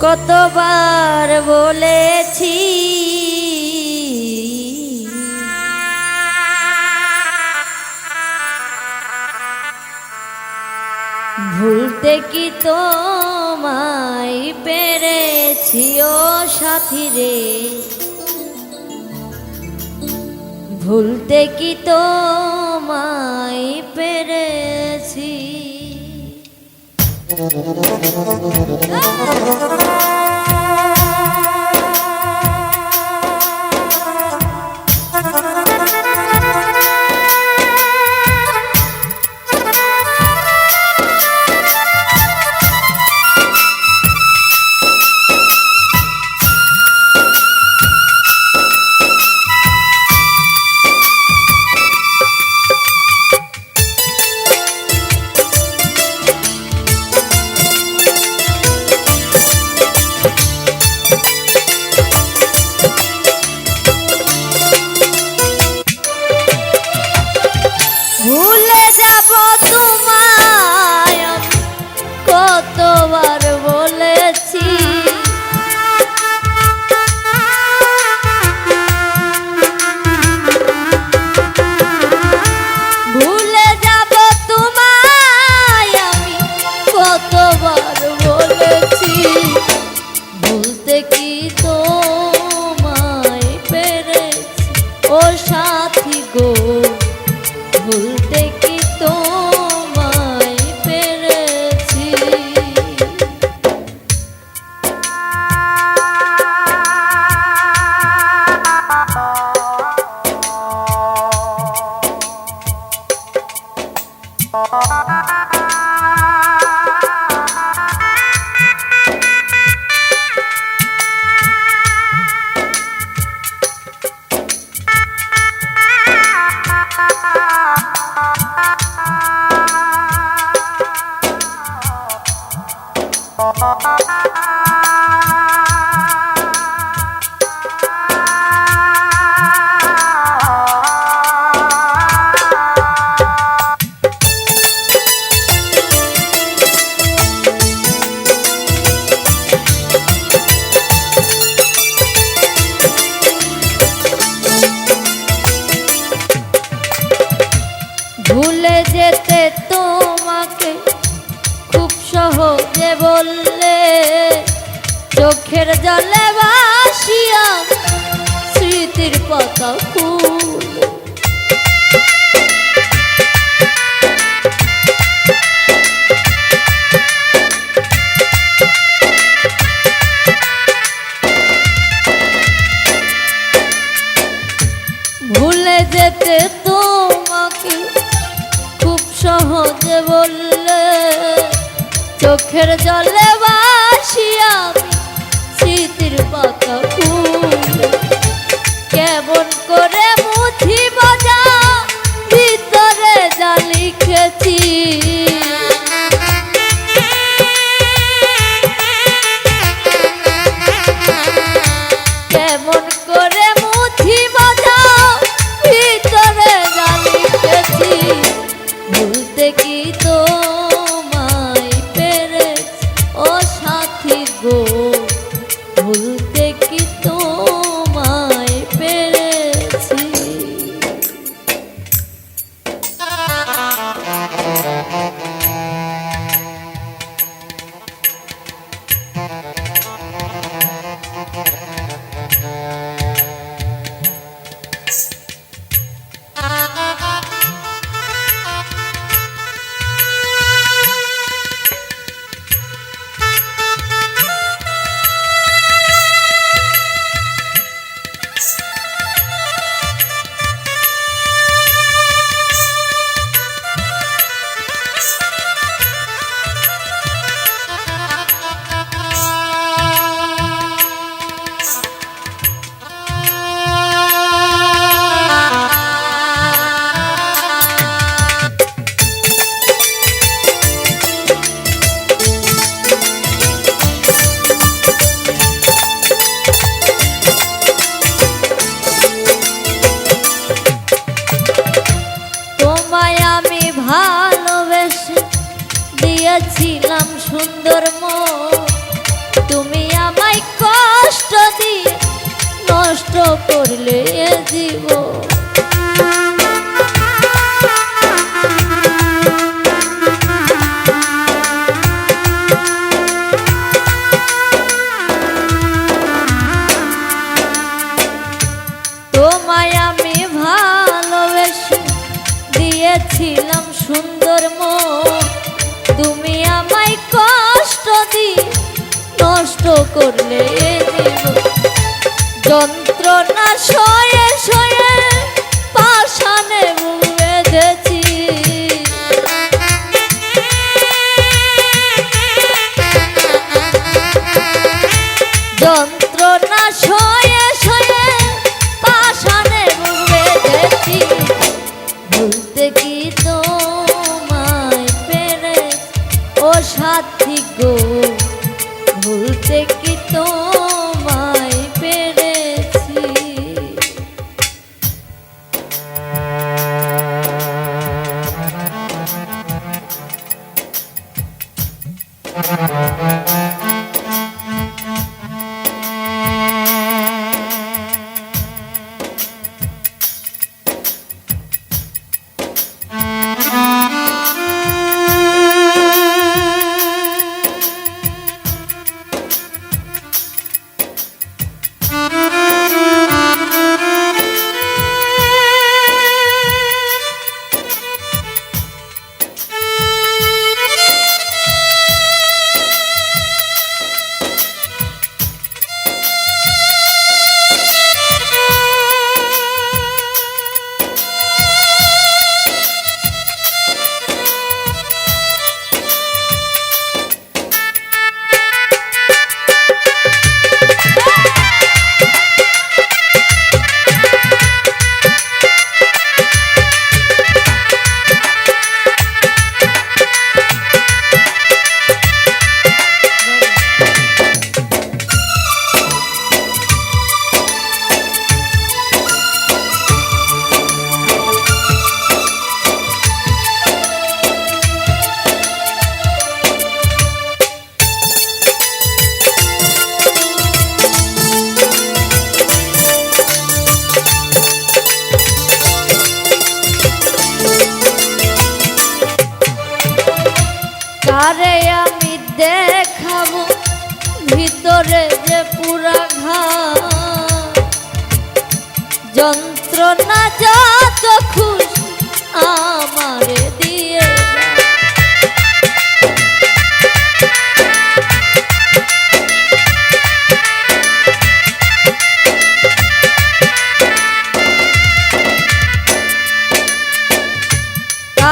কতবার বলেছি? ভুলতে কি তোমায় পেরেছি ও সাথী রে? ভুলতে কি তোমায় Aa! ভুলে যেতে তোমাকে খুব সহজে বললে চোখের জলে বাসিয়া স্মৃতির পথ ফুল। con নষ্ট করলে এ জীবন তোমায় আমি দিয়েছিলাম সুন্দর তুমি আমায় কষ্ট দিয়ে নষ্ট করলে। যন্ত্রণা সয়ে সয়ে পাশানে বেঁধেছি যন্ত্রণা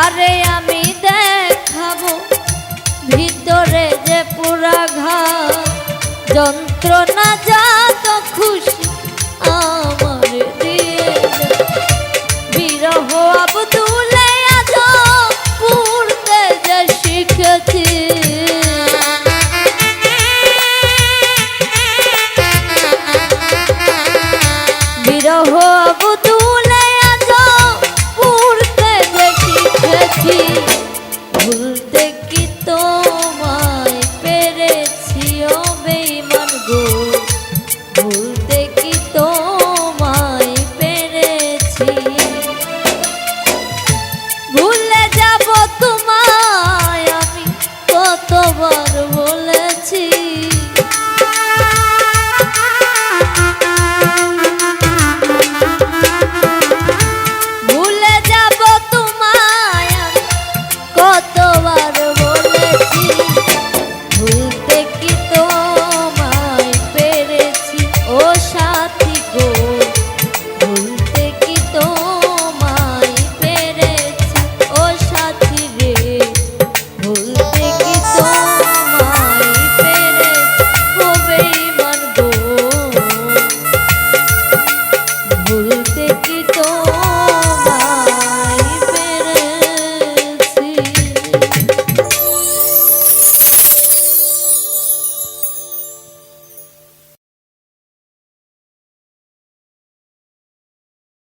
কারে আমি দেখাবো ভিতরে যে পুরা ঘা যন্ত্রণা যাত কত